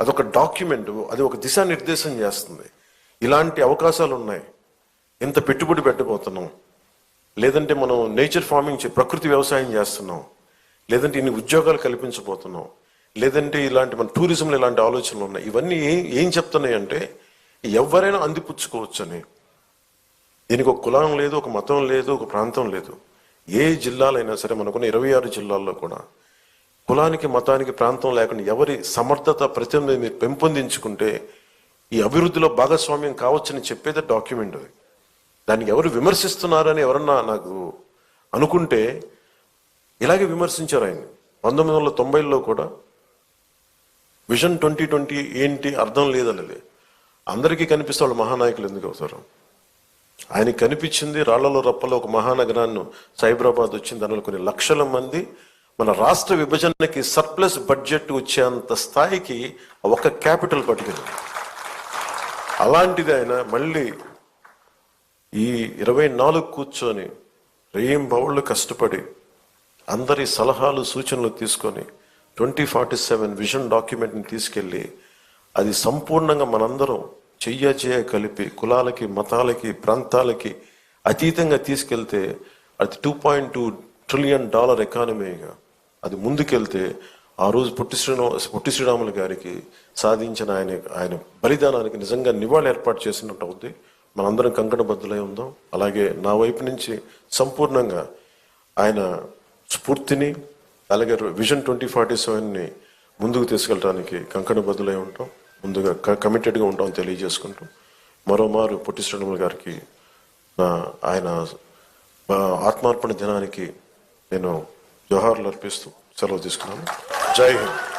అదొక డాక్యుమెంట్ అది ఒక దిశానిర్దేశం చేస్తుంది. ఇలాంటి అవకాశాలు ఉన్నాయి ఇంత పెట్టుబడి పెట్టబోతున్నాం. లేదంటే మనం నేచర్ ఫార్మింగ్ చే- ప్రకృతి వ్యవసాయం చేస్తున్నాం. లేదంటే ఇన్ని ఉద్యోగాలు కల్పించబోతున్నాం. లేదంటే ఇలాంటి మన టూరిజంలో ఇలాంటి ఆలోచనలు ఉన్నాయి. ఇవన్నీ ఏం ఏం చెప్తున్నాయి అంటే ఎవరైనా అందిపుచ్చుకోవచ్చు అని దీనికి ఒక కులం లేదు ఒక మతం లేదు ఒక ప్రాంతం లేదు. ఏ జిల్లాలైనా సరే మనకున్న ఇరవై ఆరు జిల్లాల్లో కూడా కులానికి మతానికి ప్రాంతం లేకుండా ఎవరి సమర్థత ప్రతినిధి మీరు పెంపొందించుకుంటే ఈ అభివృద్ధిలో భాగస్వామ్యం కావచ్చని చెప్పేది డాక్యుమెంట్ అది. దాన్ని ఎవరు విమర్శిస్తున్నారని ఎవరన్నా నాకు అనుకుంటే ఇలాగే విమర్శించారు ఆయన. పంతొమ్మిది వందల తొంభైలో కూడా విజన్ ట్వంటీ ట్వంటీ ఏంటి అర్థం లేదనేది అందరికీ కనిపిస్తే వాళ్ళు మహానాయకులు ఎందుకు అవసరం? ఆయనకి కనిపించింది రాళ్ళలో రప్పలో ఒక మహానగరాన్ని సైబరాబాద్ వచ్చింది దానిలో కొన్ని లక్షల మంది మన రాష్ట్ర విభజనకి సర్ప్లస్ బడ్జెట్ వచ్చేంత స్థాయికి ఒక క్యాపిటల్ పట్టుకుంది అలాంటిది ఆయన మళ్ళీ ఈ ఇరవై నాలుగు కూర్చొని రేం బౌళ్ళు కష్టపడి అందరి సలహాలు సూచనలు తీసుకొని ట్వంటీ ఫార్టీ సెవెన్ విజన్ డాక్యుమెంట్ని తీసుకెళ్ళి అది సంపూర్ణంగా మనందరం చెయ్య చేయ కలిపి కులాలకి మతాలకి ప్రాంతాలకి అతీతంగా తీసుకెళ్తే అది two point two trillion dollar ఎకానమీగా అది ముందుకెళ్తే ఆ రోజు పొట్టి శ్రీనివాస పొట్టి శ్రీరాములు గారికి సాధించిన ఆయన ఆయన బలిదానానికి నిజంగా నివాళి ఏర్పాటు చేసినట్టు అవుద్ది. మనందరం కంకణబద్దులై ఉందాం. అలాగే నా వైపు నుంచి సంపూర్ణంగా ఆయన స్ఫూర్తిని అలాగే విజన్ ట్వంటీ ఫార్టీ సెవెన్ని ముందుకు తీసుకెళ్ళడానికి కంకణబద్దులై ఉంటాం. ముందుగా కమిటెడ్గా ఉంటాం తెలియజేసుకుంటాం మరోమారు పొట్టి శ్రీరాములు గారికి నా ఆయన ఆత్మార్పణ దినానికి నేను జోహార్లు అర్పిస్తూ సెలవు తీసుకున్నాను జై హింద్